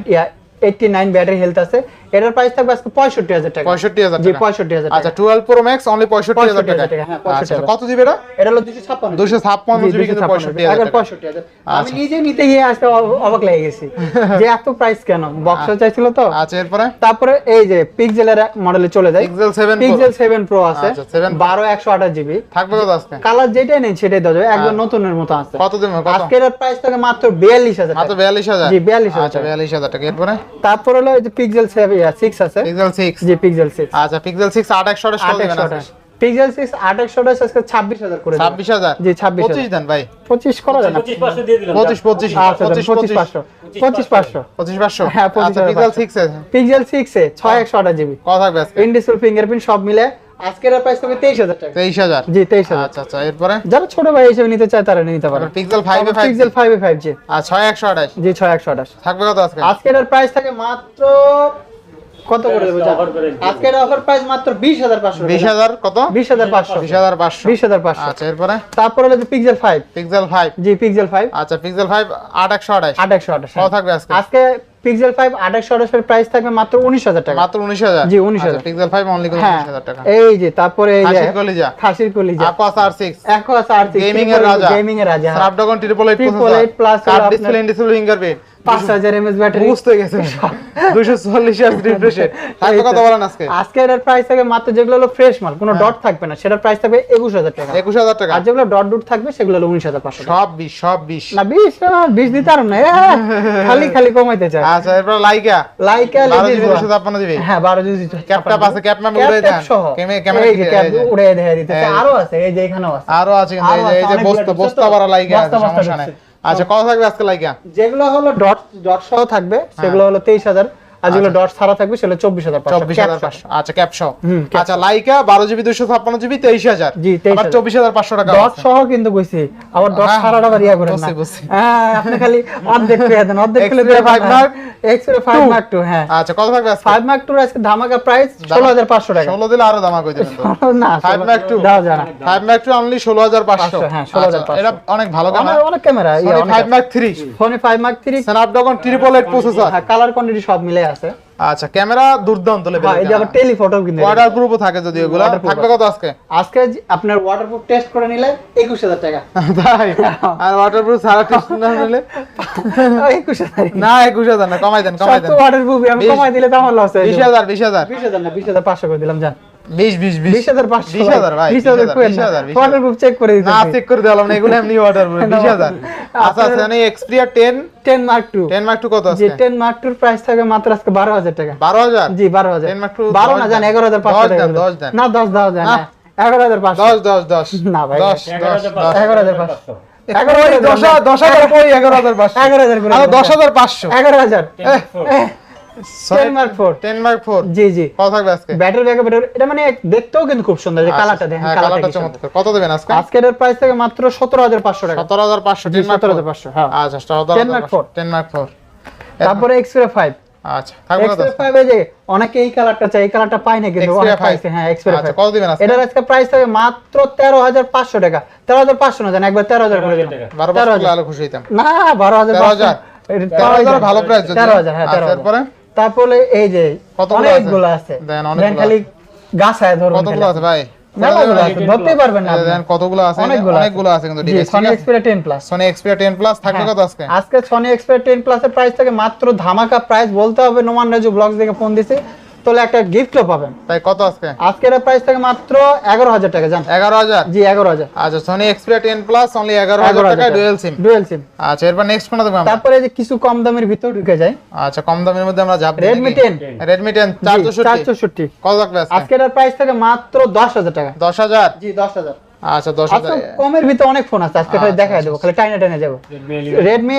S2: eighty nine battery health আছে। এটার প্রাইস থাকবে আজকে পঁয়ষট্টি হাজার টাকা।
S1: পঁয়ষট্টি হাজার
S2: জি
S1: টাকা। আচ্ছা
S2: টাকা।
S1: টুয়েলভ প্রো ম্যাক্স অনলি পঁয়ষট্টি হাজার
S2: 65,000
S1: টাকা
S2: টাকা, হ্যাঁ,
S1: আচ্ছা কত জিবি এটা?
S2: এটা হলো দুশো ছাপ্পান্ন।
S1: দুশো ছাপ্পান্ন জিবি কিন্তু পঁয়ষট্টি হাজার
S2: একবার
S1: টাকা।
S2: পঁয়ষট্টি হাজার। আমি
S1: আচ্ছা।
S2: নিজে নিতে গিয়ে আজকে অবাক লেগে গেছি। যে এত প্রাইস কেন? বক্স চাইছিল তো।
S1: আচ্ছা এরপরে?
S2: তারপরে এই যে পিক্সেলের মডেলে চলে যায়
S1: Pixel seven
S2: Pixel seven pro আছে।
S1: আচ্ছা, 7 Pro।
S2: বারো একশো আঠাশ জিবি
S1: থাকবে কত আজকে?
S2: কালার যেটাই নেই সেটাই যাবে। একদম নতুনের মতো আছে।
S1: কত দিবেন কত?
S2: আজকের প্রাইস থাকে মাত্র বিয়াল্লিশ হাজার
S1: মাত্র
S2: টাকা।
S1: বিয়াল্লিশ হাজার?
S2: জি, 42,000
S1: আচ্ছা
S2: টাকা।
S1: বিয়াল্লিশ হাজার টাকা। এরপরে?
S2: তারপর হলো এই যে পিক্সেল সেভেন সিক্স আছে।
S1: পিক্সেল সিক্স
S2: জি পিক্সেল সিক্স
S1: আচ্ছা পিক্সেল সিক্স আট একশো আঠাশ কত দিবেন আজকে?
S2: পিক্সেল সিক্স আট একশো আঠাশ আজকে ছাব্বিশ হাজার করে দেবো।
S1: ছাব্বিশ হাজার?
S2: জি, 26,000
S1: পঁচিশ দেন ভাই।
S2: পঁচিশ করা যায় না।
S3: পঁচিশ পাঁচশো দিয়ে দিলাম
S1: পঁচিশ পঁচিশ।
S2: আচ্ছা হ্যাঁ,
S1: আচ্ছা
S2: হাজার
S1: পিক্সেল
S2: পাঁচশো।
S1: সিক্স
S2: পিক্সেল সিক্স এ ছয় একশো আঠাশ জিবি।
S1: কত থাকবে আজকে।
S2: ইনডিসপ্লে ফিঙ্গারপ্রিন্ট সব মিলে আজকের প্রাইস হবে তেইশ হাজার টাকা।
S1: তেইশ হাজার?
S2: জি তেইশ হাজার।
S1: আচ্ছা আচ্ছা এরপরে?
S2: যারা ছোট ভাই হিসেবে নিতে চায় তারা নিতে পারে।
S1: Pixel five five
S2: Pixel five A five G
S1: আর ছয় একশো আঠাশ।
S2: জি ছয় একশো আঠাশ।
S1: থাকবে কত আজকে?
S2: আজকের প্রাইস থাকে মাত্র কত করে দেবো। আজকের অফার প্রাইস মাত্র বিশ হাজার পাঁচশো
S1: বিশ হাজার কত?
S2: বিশ হাজার পাঁচশো।
S1: বিশ হাজার পাঁচশো।
S2: বিশ হাজার পাঁচশো।
S1: আচ্ছা এরপরে?
S2: তারপর হলো পিক্সেল ফাইভ
S1: পিক্সেল ফাইভ
S2: জি পিক্সেল ফাইভ
S1: আচ্ছা পিক্সেল ফাইভ আট একশো আঠাশ।
S2: আট একশো আঠাশ
S1: কত থাকবে আজকে?
S2: আজকে পিক্সেল ফাইভ আট একশো আঠাশের প্রাইস থাকবে মাত্র উনিশ হাজার টাকা।
S1: মাত্র উনিশ হাজার?
S2: জি, 19,000
S1: পিক্সেল ফাইভ অনলি
S2: হ্যাঁ।
S1: উনিশ হাজার টাকা।
S2: এই যে তারপরে এই যে
S1: খাসির কলিজা।
S2: খাসির কলিজা।
S1: Aquas R six
S2: Aquas R
S1: gaming এর রাজা।
S2: গেমিং এর রাজা।
S1: স্ন্যাপড্রাগন
S2: হলো
S1: ডিসপ্লে
S2: আপনার-
S1: ডিসপ্লে ফিঙ্গারপ্রিন্ট
S2: পাঁচ হাজার এমএস ব্যাটারি
S1: বুঝতে গেছে। দুশো চল্লিশ হাজার রিফ্রেশে কত বলেন আজকে।
S2: আজকে এর প্রাইস থাকবে মাত্র যেগুলো হলো ফ্রেশ মাল কোনো ডট থাকবে না। সেটার প্রাইস থাকবে একুশ হাজার টাকা।
S1: একুশ হাজার টাকা।
S2: আর যেগুলো ডট ডট থাকবে সেগুলো হলো উনিশ হাজার পাঁচশো টাকা।
S1: সব বিশ সব বিশ।
S2: না বিশ আহ, বিশ দিতে আর না খালি খালি কমাইতে চায়।
S1: আচ্ছা এরপর লাইকা
S2: লাইকা লেডিস
S1: ছাপ্পান্ন
S2: হ্যাঁ বারো জিবি
S1: ক্যাপটা আছে ক্যাপ উড়ে দেন। ক্যামে
S2: ক্যাপ
S1: এই।
S2: আরও আছে এই যে এখানেও আছে।
S1: আরও আছে এই যে- বস্তা বস্তা ভরা লাইকা আছে সমস্যা নাই। আচ্ছা কত থাকবে আজকে লাইকা?
S2: যেগুলো হলো ডট ডট সহ থাকবে সেগুলো হলো তেইশ হাজার। আর যেগুলো ডট ছাড়া থাকবে সেগুলো চব্বিশ হাজার
S1: আচ্ছা। চব্বিশ হাজার পাঁচশো। আচ্ছা ক্যাপশো আচ্ছা লাইকা বারো জিবি দুশো ছাপ্পান্ন জিবি তেইশ হাজার।
S2: জি, 23,000
S1: চব্বিশ হাজার পাঁচশো টাকা
S2: ডট। সহ কিন্তু আবার ডট
S1: হ্যাঁ,
S2: ছাড়াটা আবার ইয়া করেন না।
S1: বুঝছি, বুঝছি।
S2: হ্যাঁ আপনি খালি অর্ধেক পেয়ে দেন অর্ধেক পেলে
S1: 5 Mark
S2: এক্সরে ফাইভ। মার্ক টু হ্যাঁ।
S1: আচ্ছা কত থাকবে
S2: ফাইভ মার্ক টুর আজকে ধামাকা প্রাইস ষোলো হাজার পাঁচশো টাকা।
S1: ষোলো দিলে আরও করে দেবেন তো।
S2: না। দেওয়া যায় না।
S1: ফাইভ ম্যাক টু অনলি ষোলো হাজার পাঁচশো।
S2: হ্যাঁ, 16,500
S1: এটা অনেক ভালো ক্যামেরা
S2: অনেক- ক্যামেরা
S1: ফাইভ ম্যাক থ্রি
S2: ফোনে five mark three
S1: Snapdragon triple eight processor
S2: হ্যাঁ কালার কোয়ান্টিটি সব মিলে আছে।
S1: আচ্ছা ক্যামেরা দুর্দান্ত
S2: হ্যাঁ এই যে টেলিফটো কিন্তু এটা।
S1: থাকে যদি ওগুলো থাকবে কত আজকে?
S2: আজকে আপনার ওয়াটারপ্রুফ টেস্ট করে নিলে একুশ হাজার টাকা।
S1: তাই? আর ওয়াটারপ্রুফ সারা টেস্ট না নিলে?
S2: একুশ হাজার।
S1: না একুশ হাজার না কমাই দেন কমাই দেন।
S2: ওয়াটারপ্রুফ আমি কমাই দিলে তো আমার লস হয়ে
S1: বিশ
S2: যাবে
S1: হাজার বিশ হাজার।
S2: বিশ না বিশ হাজার পাঁচশো করে দিলাম জান চেক করে
S1: না চেক করে দিলাম না এগুলো এমনি আচ্ছা আচ্ছা মানে Xperia
S2: mark two
S1: ten mark two কত আছে?
S2: টেন মার্ক টুর প্রাইস থাকে মাত্র আজকে বারো হাজার টাকা।
S1: বারো হাজার?
S2: জি বারো হাজার।
S1: 10 Mark II
S2: বারো
S1: দশ
S2: না জান এগারো হাজার পাঁচশো
S1: দশ
S2: টাকা
S1: দেন,
S2: করে।
S1: দশ দেন।
S2: না দশ দেওয়া যায় না।
S1: না।
S2: এগারো হাজার পাঁচশো।
S1: দশ দশ দশ।
S2: না ভাই।
S1: দশ
S3: এগারো
S1: দশ
S3: হাজার
S2: এগারো হাজার পাঁচশো।
S1: এগারো হাজার দশ হাজার দশ হাজার কই? এগারো হাজার পাঁচশো।
S2: এগারো হাজার করে
S1: দশ হাজার পাঁচশো।
S2: এগারো হাজার। জি জি। ব্যাটারি ব্যাকআপ এটা মানে দেখতেও কিন্তু খুব সুন্দর যে কালারটা দেখেন কালারটা
S1: কালারটা
S2: কি সুন্দর।
S1: চমৎকার। কত দেবেন আজকে?
S2: আজকের এর প্রাইস থেকে মাত্র সতেরো হাজার পাঁচশো টাকা।
S1: সতেরো হাজার পাঁচশো
S2: জি,
S1: টেন মার্ক
S2: 17,500 হ্যাঁ।
S1: আচ্ছা সতেরো
S2: 10 Mark four।
S1: Ten mark four
S2: তারপরে এক্সপ্রে ফাইভ
S1: আচ্ছা
S2: এক্সপ্রে যে অনেকে এই কালারটা চাই এই কালারটা পায় না কিন্তু অনেক
S1: 5
S2: পাইছে হ্যাঁ এক্সপ্রে
S1: আচ্ছা কত দিবেন আজকে?
S2: এটার আজকে প্রাইস থাকে মাত্র তেরো হাজার পাঁচশো টাকা। তেরো হাজার পাঁচশো না জান একবার তেরো হাজার করে
S1: আলো খুশি হইতাম।
S2: না বারো হাজার
S1: তেরো হাজার? তেরো হাজার ভালো প্রাইস
S2: তেরো হাজার হ্যাঁ
S1: তারপরে
S2: তারপরে এই যে
S1: কতগুলো আছে?
S2: অনেকগুলো আছে।
S1: দেন,
S2: খালি গাছায় ধরুন
S1: কতগুলো আছে ভাই? কতগুলো? আছে?
S2: অনেকগুলো আছে।
S1: কিন্তু
S2: Sony Xperia plus
S1: Sony Xperia ten plus থাকবে কত আজকে?
S2: আজকে সনি এক্সপেরিয়া টেন প্লাসের প্রাইস থেকে মাত্র ধামাকা প্রাইস বলতে হবে নোমান রাজু ব্লগস থেকে ফোন দিছে। তাহলে একটা গিফটও পাবেন।
S1: তাই কত আজকে?
S2: আজকে এর প্রাইস থাকে মাত্র এগারো হাজার টাকা জান?
S1: এগারো হাজার?
S2: জি এগারো হাজার।
S1: আচ্ছা Sony Xperia ten plus only এগারো হাজার টাকা। ডুয়েল সিম
S2: ডুয়েল সিম
S1: আচ্ছা এরপর নেক্সট ফোন দেখব
S2: তারপরে যে কিছু কম দামের ভিতর ঢুকে যায়।
S1: আচ্ছা কম দামের মধ্যে আমরা ঝাপ
S2: রেডমি টেন
S1: রেডমি টেন
S2: চারশোষট্টি
S1: কত থাকবে আজকে?
S2: আজকে এর প্রাইস থাকে মাত্র দশ হাজার টাকা।
S1: দশ হাজার?
S2: জি দশ হাজার।
S1: আচ্ছা দশ হাজার।
S2: কমের ভিতরে অনেক ফোন আছে। আজকে
S1: আচ্ছা,
S2: দেখাই দেবো খালি টাইনে টাইনে যাব। রেডমি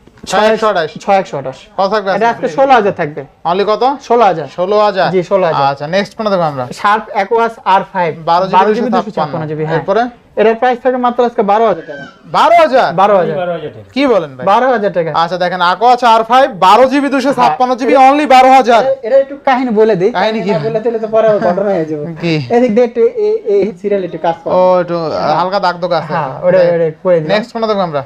S1: এরপরে?
S2: এটার প্রাইস থাকে মাত্র আজকে বারো হাজার টাকা।
S1: বারো হাজার?
S2: বারো হাজার।
S1: কি বলেন
S2: বারো হাজার টাকা।
S1: আচ্ছা দেখেন আকো আছে আর ফাইভ বারো জিবি দুশো ছাপ্পান্ন জিবি অনলি বারো হাজার।
S2: এটা একটু কাহিনী বলে দিই।
S1: কাহিনী কি?
S2: বলে দিলে তো পরে ঘটনা হয়ে যাবে।
S1: কি?
S2: এদিক দিয়ে একটু এই এই সিরিয়াল একটু কাজ করে
S1: ও একটু হালকা দাগ দাগ আছে।
S2: হ্যাঁ ওটা ওটা করে
S1: নেক্সট কোনটা দেখব আমরা?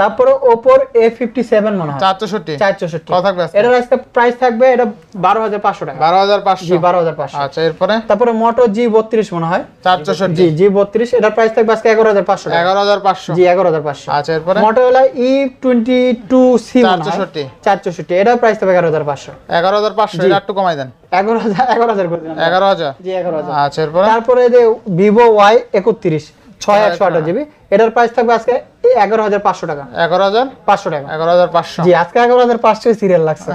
S2: তারপরে ওপর এ ফিফটি সেভেন মনে হয়।
S1: চার চৌষট্টি
S2: চার চৌষট্টি
S1: কত থাকবে আজকে?
S2: এটার আজকে প্রাইস থাকবে এটা বারো হাজার পাঁচশো টাকা।
S1: বারো হাজার পাঁচশো।
S2: বারো হাজার পাঁচশো।
S1: আচ্ছা এরপরে?
S2: তারপরে মোটো জি বত্রিশ মনে হয়।
S1: চার চৌষট্টি
S2: জি জি বত্রিশ এটার প্রাইস থাকবে আজকে এগারো হাজার পাঁচশো
S1: এগারো হাজার পাঁচশো।
S2: জি এগারো হাজার পাঁচশো।
S1: আচ্ছা এরপরে?
S2: Motorola E twenty two C
S1: চার চৌষট্টি।
S2: চার চৌষট্টি এটার প্রাইস থাকবে এগারো হাজার পাঁচশো।
S1: এগারো হাজার পাঁচশো এটা একটু কমাই দেন।
S2: এগারো হাজার এগারো হাজার
S1: এগারো হাজার।
S2: জি এগারো হাজার।
S1: আচ্ছা এরপরে?
S2: তারপরে যে ভিভো ওয়াই একত্রিশ ছয় একশো আঠাশ জিবি। এটার প্রাইস থাকবে আজকে এগারো হাজার পাঁচশো টাকা।
S1: এগারো হাজার
S2: পাঁচশো টাকা।
S1: এগারো হাজার পাঁচশো।
S2: জি আজকে এগারো হাজার পাঁচশো সিরিয়াল লাগছে।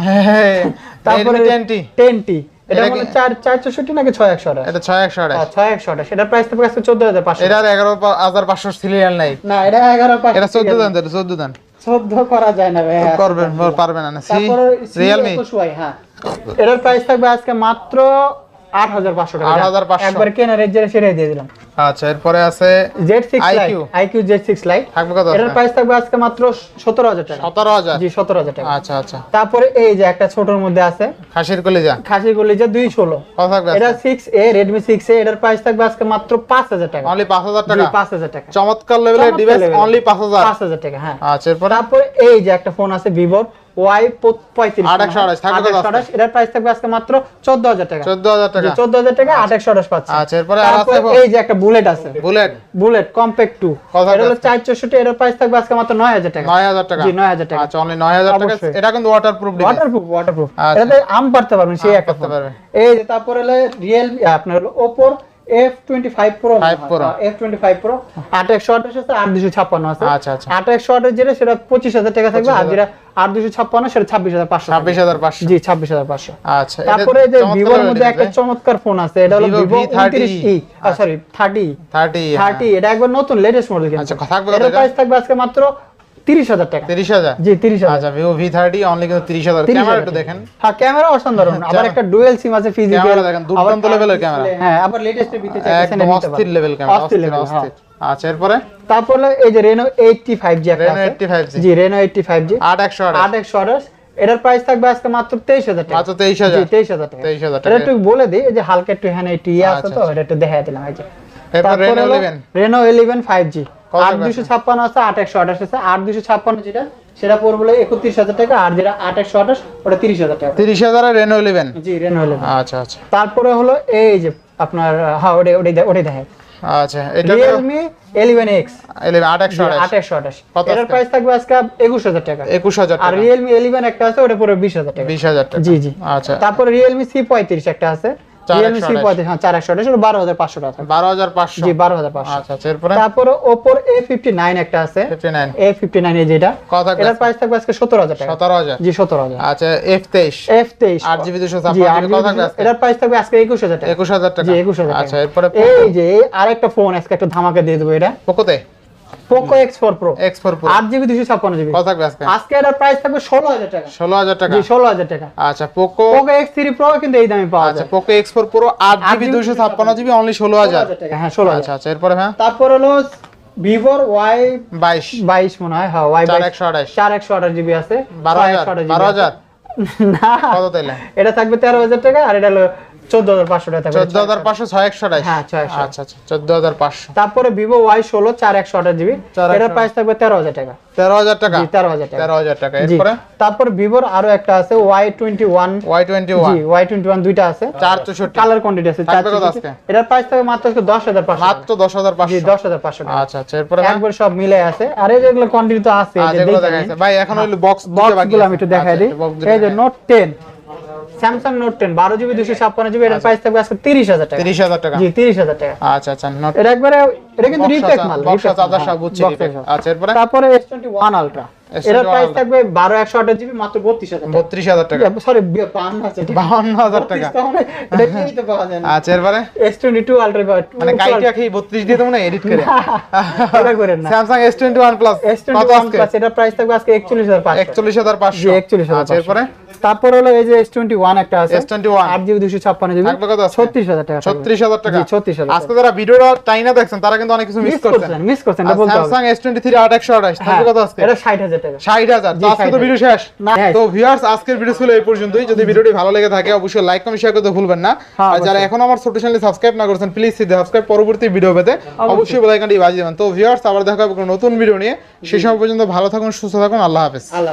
S2: তারপরে
S1: রেডমি টেনটি
S2: এটা
S1: এটা
S2: মানে চার চার চৌষট্টি নাকি ছয় একশো আঠাশ?
S1: এটা ছয় একশো আঠাশ।
S2: ছয় একশো আঠাশ। এটার প্রাইস থাকবে আজকে চোদ্দ হাজার পাঁচশো
S1: এটার এগারো হাজার পাঁচশো সিরিয়াল নাই।
S2: না এটা এগারো
S1: এটা চোদ্দ দেন চোদ্দ দেন।
S2: চোদ্দ করা যায় না ভাই
S1: করবেন পারবেন না। রিয়েলমি
S2: হ্যাঁ। এটার প্রাইস থাকবে আজকে মাত্র আট হাজার পাঁচশো টাকা।
S1: 8,500
S2: একবার কেনার রেট সেটাই দিয়ে দিলাম।
S1: আচ্ছা এরপরে আছে IQ থাকবে কত
S2: এটার প্রাইস থাকবে আজকে মাত্র টাকা। জি টাকা।
S1: আচ্ছা আচ্ছা।
S2: তারপরে এই যে একটা ছোটর মধ্যে আছে
S1: খাসির কলিজা।
S2: খাসি গুলি যে দুই ষোলো।
S1: কত থাকবে
S2: এটা six A Redmi six A এটার প্রাইস থাকবে আজকে মাত্র পাঁচ হাজার টাকা।
S1: অনলি পাঁচ হাজার
S2: জি,
S1: টাকা
S2: পাঁচ হাজার টাকা।
S1: চমৎকার লেভেলের ডিভাইস। অনলি পাঁচ হাজার।
S2: পাঁচ হাজার টাকা হ্যাঁ।
S1: আচ্ছা এরপরে?
S2: তারপরে এই যে একটা ফোন আছে ভিভোর ওয়াই পঁয়ত্রিশ।
S1: আঠাশ, থাকবে কত আজকে?
S2: এটার প্রাইস থাকবে আজকে মাত্র চোদ্দ হাজার টাকা।
S1: চোদ্দ হাজার টাকা।
S2: চোদ্দ হাজার টাকা আট আঠাশ পাচ্ছে।
S1: আচ্ছা এরপরে
S2: তারপরে এই যে একটা বুলেট আছে।
S1: বুলেট।
S2: বুলেট কম্প্যাক্ট টু এটা হলো চার চৌষট্টি এটার প্রাইস থাকবে আজকে মাত্র নয় হাজার টাকা।
S1: নয় হাজার টাকা।
S2: জি নয় হাজার টাকা।
S1: আচ্ছা অনলি নয় হাজার টাকা। এটা কিন্তু ওয়াটার প্রুফ
S2: ওয়াটারপ্রুফ
S1: আচ্ছা।
S2: এটাতে আম পারতে পারবেন সেই একটা
S1: পারতে পারবে।
S2: এই যে তারপরে হলো রিয়েল আপনার ওপোর F twenty five pro
S1: 5 Pro।
S2: F twenty five pro আট একশো আঠাশ আছে আট দুশো ছাপ্পান্ন আছে।
S1: আচ্ছা, আচ্ছা।
S2: আট একশো আঠাশ যেটা সেটা পঁচিশ হাজার টাকা থাকবে আর যেটা আট দুশো ছাপ্পান্ন সেটা ছাব্বিশ হাজার পাঁচশো। থাকবে।
S1: ছাব্বিশ হাজার পাঁচশো।
S2: জি ছাব্বিশ হাজার পাঁচশো।
S1: আচ্ছা
S2: তারপরে যে ভিভোর মধ্যে একটা চমৎকার ফোন আছে এটা হলো
S1: Vivo
S2: Vivo
S1: V30
S2: sorry thirty
S1: 30
S2: thirty এটা একবার নতুন লেটেস্ট মডেল
S1: আচ্ছা, থাকবে এটা?
S2: প্রাইস থাকবে আজকে মাত্র তিরিশ হাজার টাকা।
S1: তিরিশ হাজার?
S2: জি তিরিশ হাজার।
S1: আচ্ছা ভিভো ভি থার্টি অনলি কিন্তু তিরিশ হাজার। ক্যামেরা একটু
S2: টাকা।
S1: দেখেন।
S2: হ্যাঁ ক্যামেরা অসাধারণ। আবার
S1: ক্যামেরা-
S2: একটা ডুয়েল সিম আছে ফিজিক্যাল
S1: ক্যামেরা দেখেন, দুর্দান্ত level-এর ক্যামেরা।
S2: হ্যাঁ আবার লেটেস্ট ভিতরে
S1: একদম অস্থির লেভেল ক্যামেরা
S2: অস্থির
S1: অস্থির
S2: হ্যাঁ।
S1: অস্থির। আচ্ছা এরপরে?
S2: তারপর এই যে রেনো 85G একটা
S1: Reno 85G
S2: জি রেনো 85G
S1: আট একশো আট
S2: 8128 এটার প্রাইস থাকবে আজকে মাত্র 23000 টাকা।
S1: মাত্র তেইশ হাজার।
S2: 23000 টাকা। এটা একটু বলে দিই যে হালকা একটু এখানে একটু ইয়ে আছে
S1: আচ্ছা,
S2: তো এটা একটু দেখাই দিলাম এই যে।
S1: এরপর Reno 11
S2: রেনো 11 5G
S1: কত
S2: আট
S1: টাকা
S2: দুশো ছাপ্পান্ন আছে আট একশো আঠাশ আছে। আট দুশো ছাপ্পান্ন যেটা সেটা পড়বে হলো একত্রিশ হাজার টাকা আর যেটা আট একশো আঠাশ ওটা তিরিশ হাজার টাকা।
S1: তিরিশ হাজার রেনো ইলেভেন
S2: জি রেনো ইলেভেন
S1: আচ্ছা আচ্ছা।
S2: তারপরে হলো এই যে আপনার হ্যাঁ ওটাই দেখেন।
S1: আচ্ছা এটা আঠাশ। কত
S2: এটার প্রাইস থাকবে আজকে একুশ হাজার টাকা।
S1: একুশ হাজার
S2: আর
S1: টাকা।
S2: রিয়েলমি এলিভেন একটা আছে ওটা পুরো বিশ হাজার টাকা।
S1: বিশ হাজার টাকা।
S2: জি জি।
S1: আচ্ছা।
S2: তারপরে রিয়েলমি সি পঁয়ত্রিশ একটা আছে। হ্যাঁ
S1: আচ্ছা আচ্ছা
S2: একটা আছে। যেটা।
S1: থাকবে?
S2: এটার প্রাইস থাকবে আজকে সতেরো হাজার
S1: সতেরো হাজার।
S2: জি সতেরো হাজার।
S1: আচ্ছা এফ তেইশ
S2: এফ তেইশ
S1: আট জিবি দুশো
S2: এটার প্রাইস থাকবে আজকে একুশ হাজার টাকা।
S1: একুশ হাজার টাকা।
S2: একুশ হাজার
S1: আচ্ছা এরপরে
S2: এই যে আরেকটা ফোন আজকে একটা ধামাকা দিয়ে দেবো এটা।
S1: পোকোতে
S2: Poco X four pro
S1: X four pro
S2: আট জিবি দুশো ছাপ্পান্ন জিবি
S1: কত থাকবে আজকে
S2: আজকে এটার প্রাইস থাকবে ষোলো হাজার টাকা।
S1: ষোলো হাজার টাকা।
S2: ষোলো হাজার টাকা।
S1: আচ্ছা Poco
S2: Poco X three pro কিন্তু এই দামে পাওয়া
S1: আচ্ছা
S2: যায়।
S1: পোকো এক্স ফোর প্রো আট জিবি দুশো ছাপ্পান্ন জিবি অনলি ষোলো হাজার।
S2: টাকা হ্যাঁ ষোলো
S1: আচ্ছা আচ্ছা এরপরে হ্যাঁ
S2: তারপর হলো ভিভোর ওয়াই
S1: বাইশ।
S2: বাইশ মনে হয় হ্যাঁ ওয়াই
S1: একশো আঠাশ।
S2: চার একশো আঠাশ জিবি আছে।
S1: বারো হাজার বারো হাজার?
S2: না।
S1: কত তাইলে?
S2: এটা থাকবে তেরো হাজার টাকা আর এটা হলো হ্যাঁ।
S1: আচ্ছা আচ্ছা চোদ্দ হাজার পাঁচশো।
S2: তারপরে ভিভো ওয়াই ষোলো চার একশো আঠাশ জিবি। এটার প্রাইস থাকবে তেরো হাজার টাকা।
S1: তেরো হাজার টাকা?
S2: তেরো হাজার টাকা।
S1: তেরো হাজার টাকা।
S2: তারপর ভিভোর আরও একটা আছে Y twenty one.
S1: Y twenty one.
S2: Y twenty one দুইটা আছে।
S1: চার চৌষট্টি।
S2: কালার কোয়ান্টিটি আছে? এটার প্রাইস থাকবে মাত্র দশ হাজার পাঁচশো
S1: মাত্র দশ হাজার পাঁচশো।
S2: দশ হাজার পাঁচশো
S1: আচ্ছা আচ্ছা এরপরে
S2: একবার সব মিলে আছে। আর এই যেগুলো কোয়ান্টিটি তো আছে
S1: আচ্ছা, এগুলো ভাই এখন বক্স
S2: বক্সগুলো আমি একটু দেখাই দিই। এই যে note ten Samsung note ten বারো জিবি দুশো ছাপ্পান্ন জিবি এটার প্রাইস থাকবে আজকে তিরিশ হাজার টাকা।
S1: তিরিশ হাজার টাকা।
S2: জি তিরিশ হাজার টাকা।
S1: আচ্ছা আচ্ছা নোট
S2: এটা একবারে এটা কিন্তু রিপ্যাক মাল
S1: বক্সা
S2: repack
S1: সব বুঝছি
S2: box
S1: আচ্ছা এরপরে?
S2: তারপরে S twenty one ultra
S1: S21
S2: এটার প্রাইস থাকবে জিবি মাত্র টাকা। সরি মানে এটা তো পাওয়া যায় না।
S1: আচ্ছা এরপরে? মানে কাইটা দিয়ে এডিট করে?
S2: এটা করেন না। এটার প্রাইস থাকবে আজকে
S1: আচ্ছা এরপরে?
S2: তারপর হলো এই যে এস টোয়েন্টি ওয়ান একটা আছে।
S1: এস টোয়েন্টি ওয়ান
S2: আট জিবি দুশো ছাপ্পান্ন জিবি।
S1: থাকবে কত আজকে?
S2: ছত্রিশ হাজার টাকা থাকবে।
S1: ছত্রিশ হাজার টাকা।
S2: জি, 36,000
S1: আজকে যারা ভিডিওটা টাইনা দেখছেন তারা কিন্তু অনেক কিছু মিস করছেন।
S2: মিস করছেন
S1: থ্রি আট একশো আঠাশ
S2: হ্যাঁ,
S1: থাকবে কত আজকে?
S2: এটা ষাট হাজার টাকা।
S1: ষাট হাজার। আজকে তো ভিডিও শেষ। তো ভিউয়ার্স আজকের ভিডিও ছিল এই পর্যন্তই। যদি ভিডিওটি ভালো লেগে থাকে অবশ্যই লাইক কমেন্ট শেয়ার করতে ভুলবেন না।
S2: হ্যাঁ,
S1: আর যারা। এখন আমার ছোট চ্যানেলে সাবস্ক্রাইব না করেছেন প্লিজ সাবস্ক্রাইব পরবর্তী ভিডিও পেতে। অবশ্যই। বেল আইকনটি বাজিয়ে দেবেন। তো ভিউয়ার্স আবার দেখা হবে নতুন ভিডিও নিয়ে। সেই সময় পর্যন্ত ভালো থাকুন সুস্থ থাকুন। আল্লাহ হাফেজ।